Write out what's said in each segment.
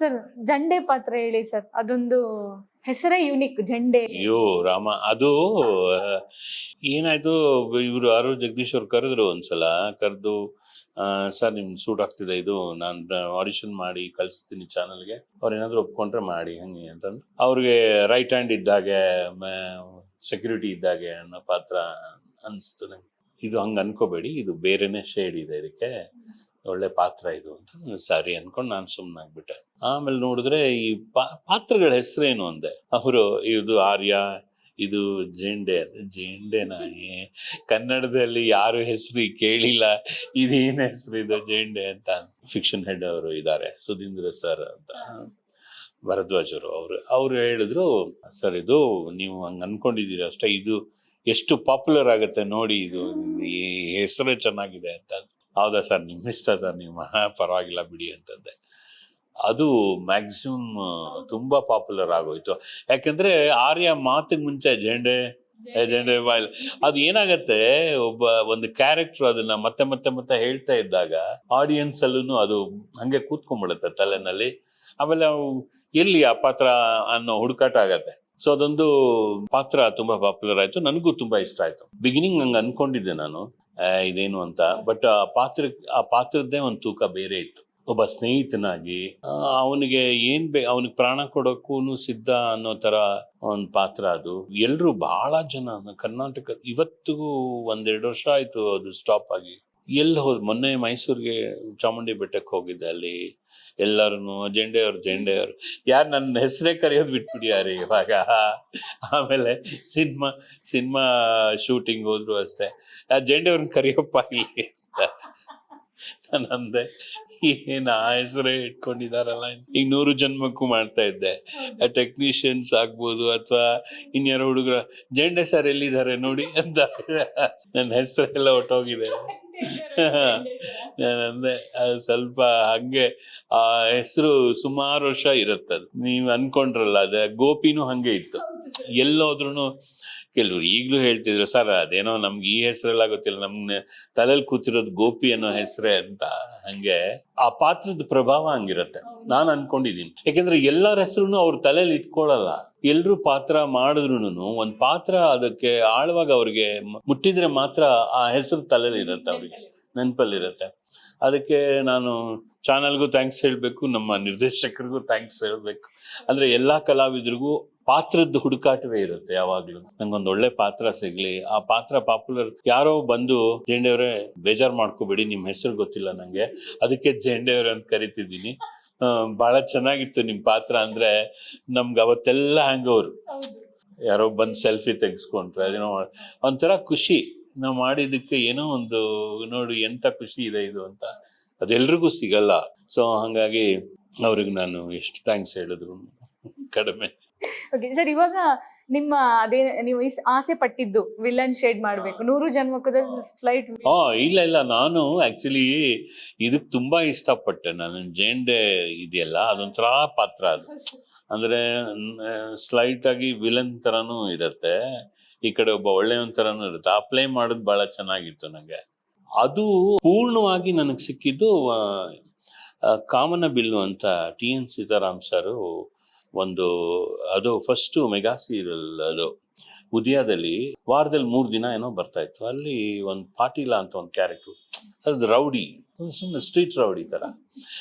Sir, ಜಂಡೆ ಪಾತ್ರ ಹೇಳಿ sir. ಅದೊಂದು ಹೆಸರೇ ಯೂನಿಕ್ ಜಂಡೆ. ಅಯ್ಯೋ, ರಾಮ, ಅದು ಏನಾಯ್ತು, ಇವರು ಯಾರು ಜಗದೀಶ್ ಅವ್ರು ಕರೆದ್ರು ಒಂದ್ಸಲ, ಕರೆದು ಸರ್, ನಿಮ್ ಸೂಟ್ ಆಗ್ತಿದೆ ಇದು, ನಾನು ಆಡಿಷನ್ ಮಾಡಿ ಕಳಿಸ್ತೀನಿ ಚಾನಲ್ಗೆ. ಅವ್ರು ಏನಾದ್ರು ಒಪ್ಕೊಂಡ್ರೆ ಮಾಡಿ, ಹಂಗೆ ಅಂತಂದು ಅವ್ರಿಗೆ ರೈಟ್ ಹ್ಯಾಂಡ್ ಇದ್ದಾಗೆ ಸೆಕ್ಯೂರಿಟಿ ಇದ್ದಾಗೆ ಅನ್ನೋ ಪಾತ್ರ ಅನಿಸ್ತು ಇದು ಹಂಗೆ ಅನ್ಕೋಬೇಡಿ, ಇದು ಬೇರೆನೇ ಶೇಡ್ ಇದೆ ಇದಕ್ಕೆ. ಒಳ್ಳೆ ಪಾತ್ರ ಇದು ಅಂತ ಸಾರಿ ಅನ್ಕೊಂಡು ನಾನು ಸುಮ್ಮನಾಗ್ಬಿಟ್ಟೆ ಆಮೇಲೆ ನೋಡಿದ್ರೆ ಈ ಪಾ- ಪಾತ್ರಗಳ ಹೆಸರೇನು ಅಂದೆ? ಅವರು ಇದು ಆರ್ಯ ಇದು ಜೇಂಡೆ ಜೇಂಡೆ ಏ, ಕನ್ನಡದಲ್ಲಿ ಯಾರು ಹೆಸರು ಕೇಳಿಲ್ಲ ಇದೇನು ಹೆಸರು ಇದು ಜೇಂಡೆ ಅಂತ ಫಿಕ್ಷನ್ ಹೆಡ್ ಅವರು ಇದ್ದಾರೆ ಸುಧೀಂದ್ರ ಸರ್ ಅಂತ. ಭರದ್ವಾಜರು ಅವರು ಅವ್ರು ಹೇಳಿದ್ರು ಸರ್ ಇದು ನೀವು ಹಂಗೆ ಅನ್ಕೊಂಡಿದ್ದೀರಿ ಅಷ್ಟೇ ಇದು ಎಷ್ಟು ಪಾಪ್ಯುಲರ್ ಆಗುತ್ತೆ ನೋಡಿ ಇದು ಈ ಹೆಸರೇ ಚೆನ್ನಾಗಿದೆ ಅಂತ. ಹೌದಾ ಸರ್, ನಿಮ್ಮ ಇಷ್ಟ ಸರ್, ನಿಮ್ಮ ಪರವಾಗಿಲ್ಲ ಬಿಡಿ ಅಂತಂದೆ. ಅದು ಮ್ಯಾಕ್ಸಿಮಮ್ ತುಂಬಾ ಪಾಪ್ಯುಲರ್ ಆಗೋಯ್ತು. ಯಾಕಂದ್ರೆ ಆರ್ಯ ಮಾತಿಗೆ ಮುಂಚೆ, ಜೆಂಡೆ ಜೆಂಡೆ ಬಾಯ್ಲ್ ಅದು ಏನಾಗತ್ತೆ, ಒಬ್ಬ ಒಂದು ಕ್ಯಾರೆಕ್ಟರ್ ಅದನ್ನ ಮತ್ತೆ ಮತ್ತೆ ಮತ್ತೆ ಹೇಳ್ತಾ ಇದ್ದಾಗ ಆಡಿಯನ್ಸ್ ಅಲ್ಲೂ ಅದು ಹಂಗೆ ಕೂತ್ಕೊಂಡ್ಬಿಡುತ್ತೆ ತಲೆನಲ್ಲಿ. ಆಮೇಲೆ ಎಲ್ಲಿ ಆ ಪಾತ್ರ ಅನ್ನೋ ಹುಡುಕಾಟ ಆಗತ್ತೆ. ಸೊ ಅದೊಂದು ಪಾತ್ರ ತುಂಬಾ ಪಾಪ್ಯುಲರ್ ಆಯ್ತು. ನನಗೂ ತುಂಬಾ ಇಷ್ಟ ಆಯ್ತು. ಬಿಗಿನಿಂಗ್ ಹಂಗೆ ಅನ್ಕೊಂಡಿದ್ದೆ ನಾನು. ಇದೇನು ಅಂತ. ಬಟ್ ಆ ಪಾತ್ರ ಆ ಪಾತ್ರದ್ದೇ ಒಂದು ತೂಕ ಬೇರೆ ಇತ್ತು. ಒಬ್ಬ ಸ್ನೇಹಿತನಾಗಿ ಅವನಿಗೆ ಏನ್ ಬೇ, ಅವನಿಗೆ ಪ್ರಾಣ ಕೊಡೋಕ್ಕೂ ಸಿದ್ಧ ಅನ್ನೋ ತರ ಒಂದು ಪಾತ್ರ ಅದು. ಎಲ್ಲರೂ ಬಹಳ ಜನ, ಕರ್ನಾಟಕ, ಇವತ್ತಿಗೂ ಒಂದೆರಡು ವರ್ಷ ಆಯ್ತು ಅದು ಸ್ಟಾಪ್ ಆಗಿ. ಎಲ್ಲಿ ಹೋದ್ ಮೊನ್ನೆ ಮೈಸೂರಿಗೆ ಚಾಮುಂಡಿ ಬೆಟ್ಟಕ್ಕೆ ಹೋಗಿದ್ದೆ ಅಲ್ಲಿ. ಎಲ್ಲರೂ ಜೆಂಡೆಯವ್ರು ಜೆಂಡೆಯವ್ರು ಯಾರು ನನ್ನ ಹೆಸರೇ ಕರೆಯೋದು ಬಿಟ್ಬಿಡಿಯಾರಿ ಇವಾಗ. ಆಮೇಲೆ ಸಿನಿಮಾ ಸಿನಿಮಾ ಶೂಟಿಂಗ್ ಹೋದ್ರು ಅಷ್ಟೇ. ಆ ಜೆಂಡೆಯವ್ರನ್ನ ಕರೆಯಪ್ಪ ಇಲ್ಲಿ ಅಂತ. ನಾನು ಅಂದೆ ಏನ್ ಆ ಹೆಸರೇ ಇಟ್ಕೊಂಡಿದಾರಲ್ಲ. ಈಗ ನೂರು ಜನ್ಮಕ್ಕೂ ಮಾಡ್ತಾ ಇದ್ದೆ. ಟೆಕ್ನಿಷಿಯನ್ಸ್ ಆಗ್ಬೋದು ಅಥವಾ ಇನ್ಯಾರೋ ಹುಡುಗರ, ಜೆಂಡೆ ಸರ್ ಎಲ್ಲಿದ್ದಾರೆ ನೋಡಿ ಅಂತ. ನನ್ನ ಹೆಸರೆಲ್ಲ ಹೊಟ್ಟೋಗಿದೆ ನಾನು ಅಂದೆ ಅದು ಸ್ವಲ್ಪ ಹಂಗೆ ಆ ಹೆಸರು ಸುಮಾರು ವರ್ಷ ಇರುತ್ತೆ ಅದು ನೀವು ಅನ್ಕೊಂಡ್ರಲ್ಲ ಅದೇ ಗೋಪಿನೂ ಹಂಗೆ ಇತ್ತು. ಎಲ್ಲೋದ್ರೂ ಕೆಲವ್ರು ಈಗಲೂ ಹೇಳ್ತಿದ್ರು ಸರ್ ಅದೇನೋ ನಮ್ಗೆ ಈ ಹೆಸರೆಲ್ಲ ಗೊತ್ತಿಲ್ಲ ನಮ್ಮ ತಲೆಯಲ್ಲಿ ಕೂತಿರೋದು ಗೋಪಿ ಅನ್ನೋ ಹೆಸರೇ ಅಂತ ಹಂಗೆ ಆ ಪಾತ್ರದ ಪ್ರಭಾವ ಹಂಗಿರತ್ತೆ. ನಾನು ಅನ್ಕೊಂಡಿದ್ದೀನಿ ಯಾಕೆಂದ್ರೆ ಎಲ್ಲರ ಹೆಸರು ಅವ್ರ ತಲೆಯಲ್ಲಿ ಇಟ್ಕೊಳ್ಳಲ್ಲ ಎಲ್ರು ಪಾತ್ರ ಮಾಡಿದ್ರು ಒಂದ್ ಪಾತ್ರ ಅದಕ್ಕೆ ಆಳವಾಗಿ ಅವ್ರಿಗೆ ಮುಟ್ಟಿದ್ರೆ ಮಾತ್ರ ಆ ಹೆಸರು ತಲೆಯಲ್ಲಿ ಇರುತ್ತೆ ಅವ್ರಿಗೆ. ನೆನಪಲ್ಲಿರುತ್ತೆ. ಅದಕ್ಕೆ ನಾನು ಚಾನಲ್ಗೂ ಥ್ಯಾಂಕ್ಸ್ ಹೇಳಬೇಕು ನಮ್ಮ ನಿರ್ದೇಶಕರಿಗೂ ಥ್ಯಾಂಕ್ಸ್ ಹೇಳಬೇಕು. ಅಂದ್ರೆ ಎಲ್ಲಾ ಕಲಾವಿದರಿಗೂ ಪಾತ್ರದ ಹುಡುಕಾಟವೇ ಇರುತ್ತೆ ಯಾವಾಗ್ಲೂ. ನಂಗೊಂದು ಒಳ್ಳೆ ಪಾತ್ರ ಸಿಗ್ಲಿ. ಆ ಪಾತ್ರ ಪಾಪ್ಯುಲರ್ ಯಾರೋ ಬಂದು ಜೇಂಡೆಯವರೇ ಬೇಜಾರ್ ಮಾಡ್ಕೋಬೇಡಿ, ನಿಮ್ ಹೆಸರು ಗೊತ್ತಿಲ್ಲ ನಂಗೆ. ಅದಕ್ಕೆ ಜೇಂಡೆಯವ್ರೆ ಅಂತ ಕರಿತಿದ್ದೀನಿ. ಬಹಳ ಚೆನ್ನಾಗಿತ್ತು ನಿಮ್ ಪಾತ್ರ ಅಂದ್ರೆ ನಮ್ಗೆ ಅವತ್ತೆಲ್ಲ ಹ್ಯಾಂಗೋರು ಯಾರೋ ಬಂದು ಸೆಲ್ಫಿ ತೆಗೆಸ್ಕೊಂಡ್ರೆ ಅದೇನೋ ಒಂಥರ ಖುಷಿ. ನಾವು ಮಾಡಿದಕ್ಕೆ ಏನೋ ಒಂದು, ನೋಡಿ ಎಂತ ಖುಷಿ ಇದೆ ಇದು ಅಂತ. ಅದೆಲ್ರಿಗೂ ಸಿಗಲ್ಲ. ಸೊ ಹಂಗಾಗಿ ಅವ್ರಿಗೆ ನಾನು ಎಷ್ಟು ಥ್ಯಾಂಕ್ಸ್ ಹೇಳಿದ್ರು? ಕಡಿಮೆ. ಓಕೆ ಸರ್ ಇವಾಗ ನಿಮ್ಮ ಅದೇ ನೀವು ಇಸ್- ಆಸೆ ಪಟ್ಟಿದ್ದು ವಿಲನ್ ಶೇಡ್ ಮಾಡಬೇಕು. ನೂರು ಜನ್ಮಕದಲ್ಲಿ ಸ್ಲೈಟ್ ಆ ಇಲ್ಲ ಇಲ್ಲ. ನಾನು ಆಕ್ಚುಲಿ ಇದಕ್ಕೆ ತುಂಬಾ ಇಷ್ಟಪಟ್ಟೆ. ನಾನು ಜೇಂಡೆ ಇದೆಯಲ್ಲ ಅದೊಂಥರ ಪಾತ್ರ ಅದು. ಅಂದ್ರೆ ಸ್ಲೈಟ್ ಆಗಿ ವಿಲನ್ ಥರನೂ ಇರುತ್ತೆ. ಈ ಕಡೆ ಒಬ್ಬ ಒಳ್ಳೆಯವನ್ ಥರನೂ ಇರುತ್ತೆ. ಅಪ್ಲೈ ಪ್ಲೇ ಮಾಡೋದು ಭಾಳ ಚೆನ್ನಾಗಿತ್ತು ನನಗೆ ಅದು ಪೂರ್ಣವಾಗಿ ನನಗೆ ಸಿಕ್ಕಿದ್ದು ಆ, ಕಾಮನ ಬಿಲ್ಲು ಅಂತ ಟಿ ಎನ್ ಸೀತಾರಾಮ್ ಸರು ಒಂದು, ಅದು ಫಸ್ಟ್ ಮೆಗಾ ಸೀರಿಯಲ್ ಅದು. ಉದಯದಲ್ಲಿ ವಾರದಲ್ಲಿ ಮೂರು ದಿನ ಏನೋ ಬರ್ತಾ ಇತ್ತು. ಅಲ್ಲಿ ಒಂದು ಪಾಟೀಲ ಅಂತ ಒಂದು ಕ್ಯಾರೆಕ್ಟ್ರು ಅದು ರೌಡಿ ಸುಮ್ಮನೆ ಸ್ಟ್ರೀಟ್ ರೌಡಿ ಥರ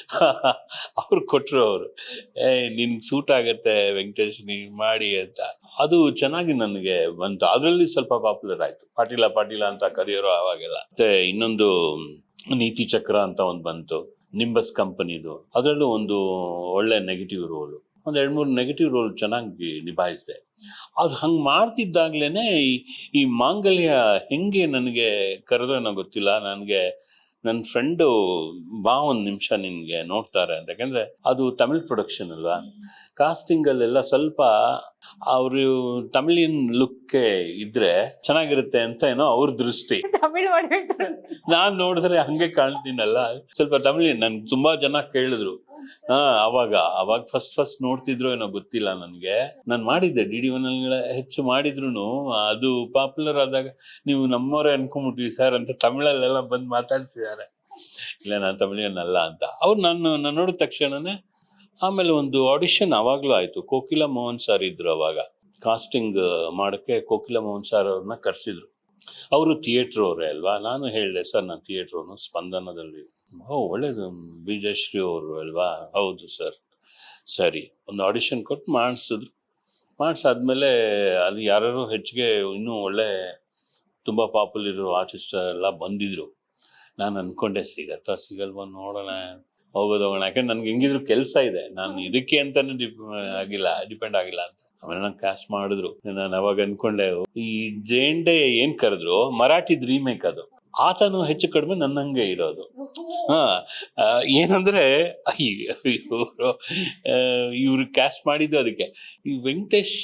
ಅವ್ರು ಕೊಟ್ಟರು ಅವರು. ಏ ನಿನ್ಗೆ ಸೂಟ್ ಆಗತ್ತೆ ವೆಂಕಟೇಶ್ ನೀ ಮಾಡಿ ಅಂತ. ಅದು ಚೆನ್ನಾಗಿ ನನಗೆ ಬಂತು. ಅದರಲ್ಲಿ ಸ್ವಲ್ಪ ಪಾಪ್ಯುಲರ್ ಆಯ್ತು. ಪಾಟೀಲ ಪಾಟೀಲ ಅಂತ ಕರೆಯೋರು ಆವಾಗೆಲ್ಲ. ಮತ್ತೆ ಇನ್ನೊಂದು, ನೀತಿ ಚಕ್ರ ಅಂತ ಒಂದು ಬಂತು. ನಿಂಬಸ್ ಕಂಪನಿದು ಅದರಲ್ಲೂ ಒಂದು ಒಳ್ಳೆ ನೆಗೆಟಿವ್ ರೋಲು ಒಂದು ಎರಡು ಮೂರು ನೆಗೆಟಿವ್ ರೋಲ್ ಚೆನ್ನಾಗಿ ನಿಭಾಯಿಸಿದೆ. ಅದು ಹಂಗೆ ಮಾಡ್ತಿದ್ದಾಗ್ಲೇನೆ ಈ ಈ ಮಾಂಗಲ್ಯ ಹೆಂಗೆ ನನಗೆ ಕರೆದ್ರೇನೋ ಗೊತ್ತಿಲ್ಲ. ನನಗೆ ನನ್ನ ಫ್ರೆಂಡು ಬಾ ಒಂದು ನಿಮಿಷ ನಿನಗೆ ನೋಡ್ತಾರೆ ಅಂತ. ಯಾಕೆಂದರೆ ಅದು ತಮಿಳ್ ಪ್ರೊಡಕ್ಷನ್ ಅಲ್ವಾ? ಕಾಸ್ಟಿಂಗಲ್ಲೆಲ್ಲ ಸ್ವಲ್ಪ ಅವರು ತಮಿಳಿನ ಲುಕ್ಗೆ ಇದ್ರೆ ಚೆನ್ನಾಗಿರುತ್ತೆ ಅಂತ ಏನೋ ಅವ್ರ ದೃಷ್ಟಿ. ನಾನ್ ನೋಡಿದ್ರೆ ಹಂಗೆ ಕಾಣ್ತೀನಲ್ಲ. ಸ್ವಲ್ಪ ತಮಿಳಿನ ನನ್ಗೆ ತುಂಬಾ ಜನ ಕೇಳಿದ್ರು. ಹಾ, ಅವಾಗ ಅವಾಗ ಫಸ್ಟ್ ಫಸ್ಟ್ ನೋಡ್ತಿದ್ರು ಏನೋ ಗೊತ್ತಿಲ್ಲ ನನ್ಗೆ. ನಾನ್ ಮಾಡಿದ್ದೆ ಡಿ ಡಿ ಹೆಚ್ಚು ಮಾಡಿದ್ರು ಅದು ಪಾಪ್ಯುಲರ್ ಆದಾಗ ನೀವು ನಮ್ಮವರೇ ಅನ್ಕೊಂಬಿಟ್ವಿ ಸರ್ ಅಂತ ತಮಿಳಲ್ಲೆಲ್ಲ ಬಂದು ಮಾತಾಡ್ಸಿದ್ದಾರೆ. ಇಲ್ಲ, ನಾನು ತಮಿಳಿಯನ್ನಲ್ಲ ಅಂತ. ಅವ್ರು ನಾನು ನಾನು ನೋಡಿದ ತಕ್ಷಣನೇ ಆಮೇಲೆ ಒಂದು ಆಡಿಷನ್ ಅವಾಗಲೂ ಆಯಿತು. ಕೋಕಿಲ ಮೋಹನ್ ಸರ್ ಇದ್ರು ಅವಾಗ. ಕಾಸ್ಟಿಂಗ್ ಮಾಡೋಕ್ಕೆ ಕೋಕಿಲ ಮೋಹನ್ ಸರ್ ಅವ್ರನ್ನ ಕರೆಸಿದ್ರು. ಅವರು ಥಿಯೇಟ್ರ್ ಅವರೇ ಅಲ್ವಾ? ನಾನು ಹೇಳಿದೆ ಸರ್ ನಾನು ಥಿಯೇಟ್ರವನು ಸ್ಪಂದನದಲ್ಲಿ. ಓ ಒಳ್ಳೇದು. ವಿಜಯಶ್ರೀ ಅವರು ಅಲ್ವಾ? ಹೌದು ಸರ್. ಸರಿ. ಒಂದು ಆಡಿಷನ್ ಕೊಟ್ಟು ಮಾಡಿಸಿದ್ರು. ಮಾಡಿಸಾದ್ಮೇಲೆ ಅಲ್ಲಿ ಯಾರು ಹೆಚ್ಚಿಗೆ ಇನ್ನೂ ಒಳ್ಳೆ ತುಂಬ ಪಾಪ್ಯುಲರ್ ಆರ್ಟಿಸ್ಟ್ ಎಲ್ಲ ಬಂದಿದ್ರು. ನಾನು ಅಂದ್ಕೊಂಡೆ ಸಿಗತ್ತಾ ಸಿಗಲ್ವಾ ನೋಡೋಣ. ಹೋಗೋದು ಹೋಗೋಣ. ಯಾಕಂದ್ರೆ ನನ್ಗೆ ಹೆಂಗಿದ್ರು ಕೆಲಸ ಇದೆ. ನಾನು ಇದಕ್ಕೆ ಅಂತಾನೆ ಡಿಪ್ ಆಗಿಲ್ಲ ಡಿಪೆಂಡ್ ಆಗಿಲ್ಲ ಅಂತ. ಆಮೇಲೆ ನಂಗೆ ಕ್ಯಾಸ್ಟ್ ಮಾಡಿದ್ರು. ನಾನು ಅವಾಗ ಅಂದ್ಕೊಂಡೆ ಈ ಜೇಂಡೆ ಏನ್ ಕರೆದ್ರು? ಮರಾಠಿದ್ ರೀಮೇಕ್ ಅದು. ಆತನು ಹೆಚ್ಚು ಕಡಿಮೆ ನನ್ನಂಗೆ ಇರೋದು. ಹಾ ಏನಂದ್ರೆ ಇವರು ಇವ್ರು ಕ್ಯಾಸ್ಟ್ ಮಾಡಿದ್ದು ಅದಕ್ಕೆ. ಈ ವೆಂಕಟೇಶ್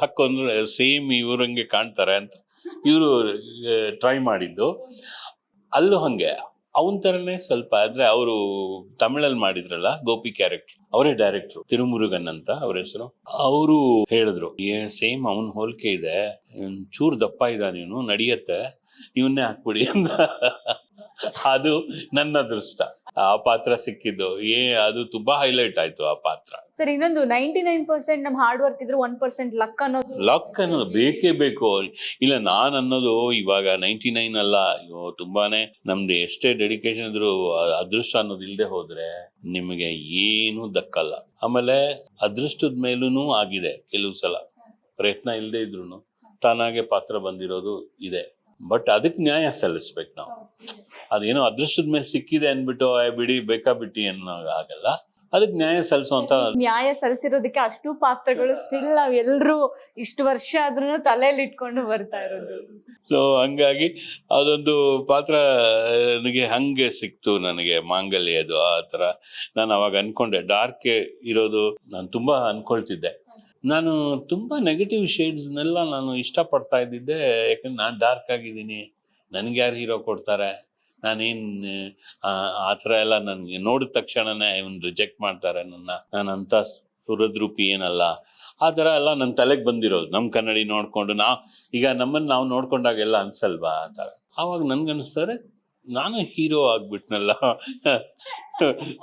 ಹಾಕೊಂಡ್ರೆ ಸೇಮ್ ಇವ್ರಂಗೆ ಕಾಣ್ತಾರೆ ಅಂತ. ಇವರು ಟ್ರೈ ಮಾಡಿದ್ದು. ಅಲ್ಲೂ ಹಂಗೆ. ಅವನ ಥರನೇ ಸ್ವಲ್ಪ, ಆದ್ರೆ ಅವರು ತಮಿಳಲ್ಲಿ ಮಾಡಿದ್ರಲ್ಲ, ಗೋಪಿ ಕ್ಯಾರೆಕ್ಟರ್. ಅವರೇ ಡೈರೆಕ್ಟರ್ ತಿರುಮುರುಗನ್ ಅಂತ ಅವ್ರ ಹೆಸರು. ಅವರು ಹೇಳಿದ್ರು ಸೇಮ್ ಅವನ ಹೋಲಿಕೆ ಇದೆ. ಇವ್ನ್ ಚೂರ್ ದಪ್ಪ ಇದ್ದಾನೆ ನೀನು ನಡೆಯತ್ತೆ. ಇವನ್ನೇ ಹಾಕ್ಬಿಡಿ ಅಂತ. ಅದು ನನ್ನ ಅದೃಷ್ಟ. ಆ ಪಾತ್ರ ಸಿಕ್ಕಿದ್ದು. ಏ ಅದು ತುಂಬಾ ಹೈಲೈಟ್ ಆಯ್ತು ಆ ಪಾತ್ರ. ಸರ್ ಇನ್ನೊಂದು ನೈಂಟಿ ನೈನ್ ಪರ್ಸೆಂಟ್ ನಮ್ ಹಾರ್ಡ್ ವರ್ಕ್ ಇದ್ರೆ ಒನ್ ಪರ್ಸೆಂಟ್ ಲಕ್ ಅನ್ನೋದು ಲಕ್ ಅನ್ನೋದು ಬೇಕೇ ಬೇಕು ಇಲ್ಲ ನಾನು ಅನ್ನೋದು ಇವಾಗ ನೈಂಟಿ ನೈನ್ ಅಲ್ಲ. ಅಯ್ಯೋ ತುಂಬಾನೇ ನಮ್ದು ಎಷ್ಟೇ ಡೆಡಿಕೇಶನ್ ಇದ್ರು ಅದೃಷ್ಟ ಅನ್ನೋದು ಇಲ್ಲದೆ ಹೋದ್ರೆ ನಿಮಗೆ ಏನು ದಕ್ಕಲ್ಲ. ಆಮೇಲೆ ಅದೃಷ್ಟದ ಮೇಲೂ ಆಗಿದೆ ಕೆಲವು ಸಲ. ಪ್ರಯತ್ನ ಇಲ್ಲದೆ ಇದ್ರು ತಾನಾಗೆ ಪಾತ್ರ ಬಂದಿರೋದು ಇದೆ. ಬಟ್ ಅದಕ್ಕೆ ನ್ಯಾಯ ಸಲ್ಲಿಸ್ಬೇಕು ನಾವು. ಅದೇನೋ ಅದೃಷ್ಟದ ಮೇಲೆ ಸಿಕ್ಕಿದೆ ಅಂದ್ಬಿಟ್ಟು "ಏ, ಬಿಡಿ ಬೇಕಾ ಬಿಟ್ಟಿ ಅನ್ನೋ ಆಗಲ್ಲ. ಅದಕ್ಕೆ ನ್ಯಾಯ ಸಲ್ಲಿಸುವಂತ ನ್ಯಾಯ ಸಲ್ಲಿಸಿರೋದಕ್ಕೆ ಅಷ್ಟು ಪಾತ್ರಗಳು ಸ್ಟಿಲ್ ನಾವ್ ಎಲ್ರು ಇಷ್ಟು ವರ್ಷ ಆದ್ರೂ ತಲೆಯಲ್ಲಿ ಇಟ್ಕೊಂಡು ಬರ್ತಾ ಇರೋದು. ಸೊ ಹಂಗಾಗಿ ಅದೊಂದು ಪಾತ್ರ ನನಗೆ ಹಂಗೆ ಸಿಕ್ತು ನನಗೆ ಮಾಂಗಲ್ಯದು ಆ ಥರ. ನಾನು ಅವಾಗ ಅನ್ಕೊಂಡೆ ಡಾರ್ಕ್ ಇರೋದು ನಾನು ತುಂಬ ಅನ್ಕೊಳ್ತಿದ್ದೆ. ನಾನು ತುಂಬ ನೆಗೆಟಿವ್ ಶೇಡ್ಸ್ನೆಲ್ಲ ನಾನು ಇಷ್ಟಪಡ್ತಾ ಇದ್ದಿದ್ದೆ. ಯಾಕಂದ್ರೆ ನಾನು ಡಾರ್ಕ್ ಆಗಿದ್ದೀನಿ. ನನಗೆ ಯಾರು ಹೀರೋ ಕೊಡ್ತಾರೆ? ನಾನೇನು, ಆ ಥರ ಎಲ್ಲ ನನಗೆ ನೋಡಿದ ತಕ್ಷಣನೇ ಇವನು ರಿಜೆಕ್ಟ್ ಮಾಡ್ತಾರೆ ನನ್ನ. ನಾನು ಅಂಥ ಸುರದ್ರೂಪಿ ಏನಲ್ಲ. ಆ ಥರ ಎಲ್ಲ ನನ್ನ ತಲೆಗೆ ಬಂದಿರೋದು. ನಮ್ಮ ಕನ್ನಡಿ ನೋಡಿಕೊಂಡು ನಾ, ಈಗ ನಮ್ಮನ್ನು ನಾವು ನೋಡ್ಕೊಂಡಾಗೆಲ್ಲ ಅನ್ಸಲ್ವಾ ಆ ಥರ. ಆವಾಗ ನನ್ಗನ್ನಿಸ್ತಾರೆ ನಾನು ಹೀರೋ ಆಗ್ಬಿಟ್ನಲ್ಲ.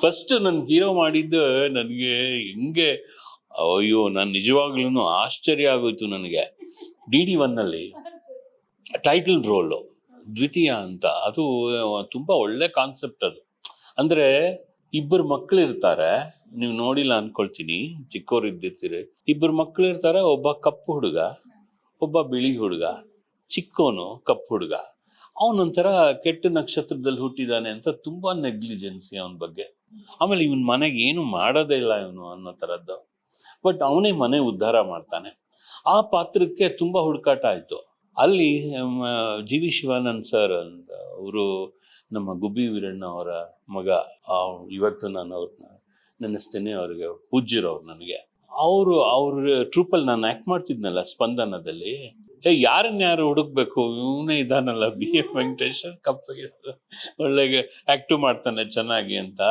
ಫಸ್ಟ್ ನನ್ನ ಹೀರೋ ಮಾಡಿದ್ದು ನನಗೆ ಹೆಂಗೆ ಅಯ್ಯೋ, ನಾನು ನಿಜವಾಗ್ಲೂ ಆಶ್ಚರ್ಯ ಆಗೋಯ್ತು ನನಗೆ. ಡಿ ಡಿ ಒನ್ನಲ್ಲಿ ಟೈಟಲ್ ರೋಲು ದ್ವಿತೀಯ ಅಂತ. ಅದು ತುಂಬ ಒಳ್ಳೆ ಕಾನ್ಸೆಪ್ಟ್ ಅದು. ಅಂದರೆ ಇಬ್ಬರು ಮಕ್ಕಳು ಇರ್ತಾರೆ. ನೀವು ನೋಡಿಲ್ಲ ಅಂದ್ಕೊಳ್ತೀನಿ ಚಿಕ್ಕವ್ರು ಇದ್ದಿರ್ತೀರಿ. ಇಬ್ಬರು ಮಕ್ಕಳು ಇರ್ತಾರೆ, ಒಬ್ಬ ಕಪ್ಪು ಹುಡುಗ, ಒಬ್ಬ ಬಿಳಿ ಹುಡುಗ ಚಿಕ್ಕವನು ಕಪ್ಪು ಹುಡುಗ. ಅವನೊಂಥರ ಕೆಟ್ಟ ನಕ್ಷತ್ರದಲ್ಲಿ ಹುಟ್ಟಿದ್ದಾನೆ ಅಂತ ತುಂಬಾ ನೆಗ್ಲಿಜೆನ್ಸಿ ಅವನ ಬಗ್ಗೆ. ಆಮೇಲೆ ಇವನ್ ಮನೆಗೆ ಏನು ಮಾಡೋದೇ ಇಲ್ಲ ಇವನು ಅನ್ನೋ ಥರದ್ದು ಬಟ್ ಅವನೇ ಮನೆ ಉದ್ಧಾರ ಮಾಡ್ತಾನೆ. ಆ ಪಾತ್ರಕ್ಕೆ ತುಂಬಾ ಹುಡುಕಾಟ ಆಯ್ತು. ಅಲ್ಲಿ ಜಿ ವಿ ಶಿವಾನಂದ್ ಸರ್ ಅಂತ ಅವರು ನಮ್ಮ ಗುಬ್ಬಿ ವೀರಣ್ಣ ಅವರ ಮಗ ಇವತ್ತು ನಾನು ಅವ್ರನ್ನ ನೆನೆಸ್ತೇನೆ, ಅವ್ರಿಗೆ ಪೂಜ್ಯರವ್ರು ನನಗೆ. ಅವರು, ಅವ್ರ ಟ್ರೂಪಲ್ಲಿ ನಾನು ಆ್ಯಕ್ಟ್ ಮಾಡ್ತಿದ್ನಲ್ಲ ಸ್ಪಂದನದಲ್ಲಿ. ಏ, ಯಾರನ್ನ ಯಾರು ಹುಡುಕ್ಬೇಕು? ಇವನೇ ಇದಾನಲ್ಲ ಬಿ. ಎ. ವೆಂಕಟೇಶ್ ಕಪ್ಪಗೆ. ಒಳ್ಳೆಗೆ ಆ್ಯಕ್ಟು ಮಾಡ್ತಾನೆ ಚೆನ್ನಾಗಿ ಅಂತ.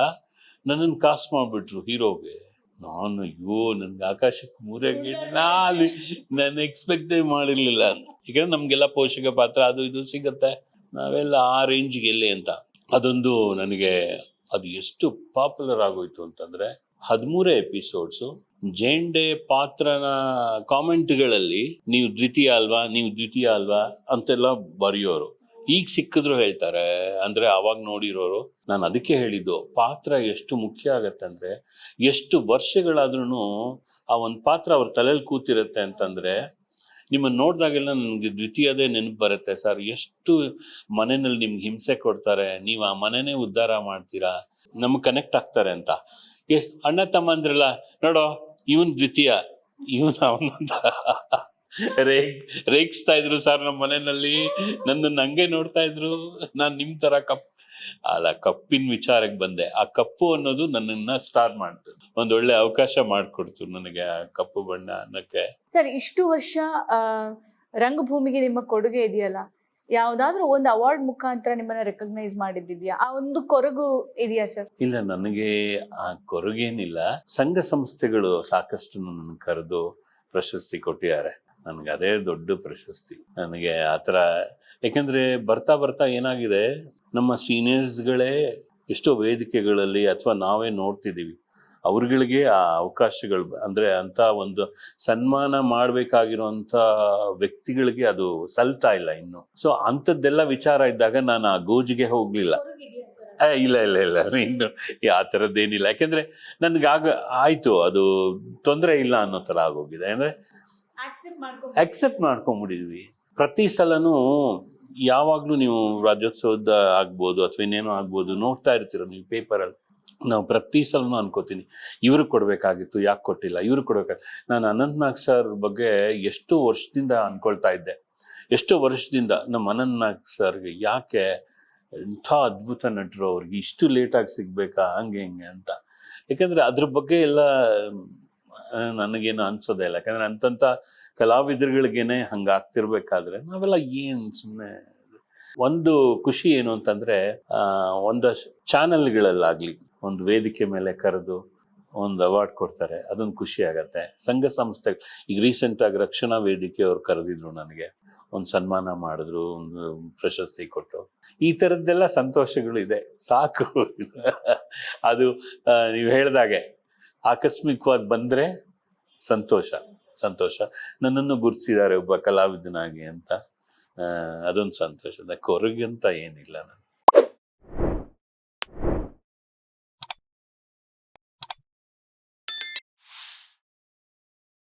ನನ್ನನ್ನು ಕಾಸ್ಟ್ ಮಾಡಿಬಿಟ್ರು ಹೀರೋಗೆ. ನಾನು ಅಯ್ಯೋ ನನ್ಗೆ ಆಕಾಶಕ್ಕೆ ಮೂರೇ ಅಲ್ಲಿ ನಾನು ಎಕ್ಸ್ಪೆಕ್ಟೇ ಮಾಡಿರ್ಲಿಲ್ಲ. ಈಗ ನಮಗೆಲ್ಲ ಪೋಷಕ ಪಾತ್ರ ಅದು ಇದು ಸಿಗತ್ತೆ. ನಾವೆಲ್ಲ ಆ ರೇಂಜ್ಗೆ ಎಲ್ಲಿ ಅಂತ. ಅದೊಂದು ನನಗೆ ಅದು ಎಷ್ಟು ಪಾಪ್ಯುಲರ್ ಆಗೋಯ್ತು ಅಂತಂದ್ರೆ ಹದಿಮೂರೇ ಎಪಿಸೋಡ್ಸು ಜೇಂಡೆ ಪಾತ್ರನ ಕಾಮೆಂಟ್ಗಳಲ್ಲಿ ನೀವು ದ್ವಿತೀಯ ಅಲ್ವಾ ನೀವು ದ್ವಿತೀಯ ಅಲ್ವಾ ಅಂತೆಲ್ಲ ಬರೆಯೋರು. ಈಗ ಸಿಕ್ಕಿದ್ರು ಹೇಳ್ತಾರೆ, ಅಂದ್ರೆ ಅವಾಗ ನೋಡಿರೋರು ನಾನು ಅದಕ್ಕೆ ಹೇಳಿದ್ದು, ಪಾತ್ರ ಎಷ್ಟು ಮುಖ್ಯ ಆಗತ್ತೆ ಅಂದ್ರೆ, ಎಷ್ಟು ವರ್ಷಗಳಾದ್ರೂ ಆ ಒಂದು ಪಾತ್ರ ಅವ್ರ ತಲೆಯಲ್ಲಿ ಕೂತಿರುತ್ತೆ ಅಂತಂದ್ರೆ ನಿಮ್ಮನ್ನು ನೋಡಿದಾಗೆಲ್ಲ ನನಗೆ ದ್ವಿತೀಯದೇ ನೆನಪು ಬರುತ್ತೆ, ಸರ್, ಎಷ್ಟು ಮನೆಯಲ್ಲಿ ನಿಮ್ಗೆ ಹಿಂಸೆ ಕೊಡ್ತಾರೆ, ನೀವು ಆ ಮನೆನೇ ಉದ್ಧಾರ ಮಾಡ್ತೀರಾ, ನಮ್ಗೆ ಕನೆಕ್ಟ್ ಆಗ್ತಾರೆ ಅಂತ. ಎಸ್ ಅಣ್ಣ ತಮ್ಮ ಅಂದ್ರಲ್ಲ ನೋಡೋ, ಇವನ್ ದ್ವಿತೀಯ, ಇವನ್ ಅವನಂತ. ರೇಗ್ ರೇಗಿಸ್ತಾ ಇದ್ರು ಸರ್ ನಮ್ಮ ಮನೆಯಲ್ಲಿ. ನನ್ನನ್ನು ಹಂಗೆ ನೋಡ್ತಾ ಇದ್ರು. ನಾನು ನಿಮ್ ತರ ಕಪ್ ಅಲ್ಲ ಕಪ್ಪಿನ ವಿಚಾರಕ್ಕೆ ಬಂದೆ. ಆ ಕಪ್ಪು ಅನ್ನೋದು ನನ್ನನ್ನ ಸ್ಟಾರ್ ಮಾಡ್ತು. ಒಂದೊಳ್ಳೆ ಅವಕಾಶ ಮಾಡಿಕೊಡ್ತು ನನಗೆ ಆ ಕಪ್ಪು ಬಣ್ಣ ಅನ್ನಕ್ಕೆ. ಸರ್ ಇಷ್ಟು ವರ್ಷ ರಂಗಭೂಮಿಗೆ ನಿಮ್ಮ ಕೊಡುಗೆ ಇದೆಯಲ್ಲ? ಯಾವ್ದಾದ್ರು ಒಂದು ಅವಾರ್ಡ್ ಮುಖಾಂತರ ನಿಮ್ಮನ್ನ ರೆಕಗ್ನೈಸ್ ಮಾಡಿದ್ದಿದ್ಯಾ? ಆ ಒಂದು ಕೊರಗು ಇದೆಯಾ ಸರ್? ಇಲ್ಲ ನನಗೆ ಆ ಕೊರಗೇನಿಲ್ಲ. ಸಂಘ ಸಂಸ್ಥೆಗಳು ಸಾಕಷ್ಟು ನನ್ನ ಕರೆದು ಪ್ರಶಸ್ತಿ ಕೊಟ್ಟಿದ್ದಾರೆ. ನನಗೆ ಅದೇ ದೊಡ್ಡ ಪ್ರಶಸ್ತಿ. ನನಗೆ ಆ ಥರ, ಯಾಕೆಂದರೆ ಬರ್ತಾ ಬರ್ತಾ ಏನಾಗಿದೆ, ನಮ್ಮ ಸೀನಿಯರ್ಸ್ಗಳೇ ಎಷ್ಟೋ ವೇದಿಕೆಗಳಲ್ಲಿ ಅಥವಾ ನಾವೇ ನೋಡ್ತಿದ್ದೀವಿ. ಅವ್ರಗಳಿಗೆ ಆ ಅವಕಾಶಗಳು ಅಂದರೆ ಅಂಥ ಒಂದು ಸನ್ಮಾನ ಮಾಡಬೇಕಾಗಿರುವಂಥ ವ್ಯಕ್ತಿಗಳಿಗೆ ಅದು ಸಲ್ತಾ ಇಲ್ಲ ಇನ್ನು. ಸೊ ಅಂಥದ್ದೆಲ್ಲ ವಿಚಾರ ಇದ್ದಾಗ ನಾನು ಆ ಗೋಜಿಗೆ ಹೋಗಲಿಲ್ಲ. ಇಲ್ಲ ಇಲ್ಲ ಇಲ್ಲ ಇನ್ನು ಆ ಥರದ್ದೇನಿಲ್ಲ. ಯಾಕೆಂದರೆ ನನಗಾಗ ಆಯಿತು, ಅದು ತೊಂದರೆ ಇಲ್ಲ ಅನ್ನೋ ಥರ ಆಗೋಗಿದೆ. ಅಂದ್ರೆ ಅಕ್ಸೆಪ್ಟ್ ಮಾಡ್ಕೊಂಡ್ಬಿಟ್ಟಿದ್ವಿ. ಪ್ರತಿ ಸಲನೂ ಯಾವಾಗಲೂ ನೀವು ರಾಜ್ಯೋತ್ಸವದ ಆಗ್ಬೋದು ಅಥವಾ ಇನ್ನೇನೋ ಆಗ್ಬೋದು ನೋಡ್ತಾ ಇರ್ತೀರ ನೀವು ಪೇಪರಲ್ಲಿ. ನಾವು ಪ್ರತಿ ಸಲನೂ ಅನ್ಕೋತೀನಿ ಇವ್ರಿಗೆ ಕೊಡಬೇಕಾಗಿತ್ತು, ಯಾಕೆ ಕೊಟ್ಟಿಲ್ಲ ಇವ್ರಿಗೆ ಕೊಡಬೇಕಾಗಿತ್ತು ನಾನು ಅನಂತ್ನಾಗ್ ಸರ್ ಬಗ್ಗೆ ಎಷ್ಟು ವರ್ಷದಿಂದ ಅನ್ಕೊಳ್ತಾ ಇದ್ದೆ. ಎಷ್ಟು ವರ್ಷದಿಂದ ನಮ್ಮ ಅನಂತ್ನಾಗ್ ಸರ್ಗೆ ಯಾಕೆ ಎಂಥ ಅದ್ಭುತ ನಟರು ಅವ್ರಿಗೆ, ಇಷ್ಟು ಲೇಟಾಗಿ ಸಿಗ್ಬೇಕಾ, ಹಂಗೆ ಹಿಂಗೆ ಅಂತ. ಯಾಕಂದ್ರೆ ಅದ್ರ ಬಗ್ಗೆ ಎಲ್ಲ ನನಗೇನು ಅನ್ಸೋದೇ ಇಲ್ಲ. ಯಾಕಂದ್ರೆ ಅಂತಂತ ಕಲಾವಿದರುಗಳಿಗೇನೆ ಹಂಗಾಗ್ತಿರ್ಬೇಕಾದ್ರೆ ನಾವೆಲ್ಲ ಏನು ಸುಮ್ಮನೆ ಒಂದು ಖುಷಿ ಏನು ಅಂತಂದ್ರೆ ಒಂದಷ್ಟು ಚಾನೆಲ್ಗಳಲ್ಲಾಗ್ಲಿ, ಒಂದು ವೇದಿಕೆ ಮೇಲೆ ಕರೆದು ಒಂದು ಅವಾರ್ಡ್ ಕೊಡ್ತಾರೆ. ಅದೊಂದು ಖುಷಿ ಆಗತ್ತೆ. ಸಂಘ ಸಂಸ್ಥೆ ಈಗ ರೀಸೆಂಟ್ ಆಗಿ ರಕ್ಷಣಾ ವೇದಿಕೆ ಅವ್ರು ಕರೆದಿದ್ರು ನನಗೆ. ಒಂದು ಸನ್ಮಾನ ಮಾಡಿದ್ರು, ಒಂದು ಪ್ರಶಸ್ತಿ ಕೊಟ್ಟು. ಈ ಥರದ್ದೆಲ್ಲ ಸಂತೋಷಗಳು ಇದೆ. ಸಾಕು. ಅದು ನೀವು ಹೇಳ್ದಾಗೆ. ಆಕಸ್ಮಿಕವಾಗಿ ಬಂದ್ರೆ ಸಂತೋಷ ಸಂತೋಷ. ನನ್ನನ್ನು ಗುರುತಿಸಿದ್ದಾರೆ ಒಬ್ಬ ಕಲಾವಿದನಾಗಿ ಅಂತ. ಅದೊಂದು ಸಂತೋಷ. ಕೊರಗೆ ಅಂತ ಏನಿಲ್ಲ ನನಗೆ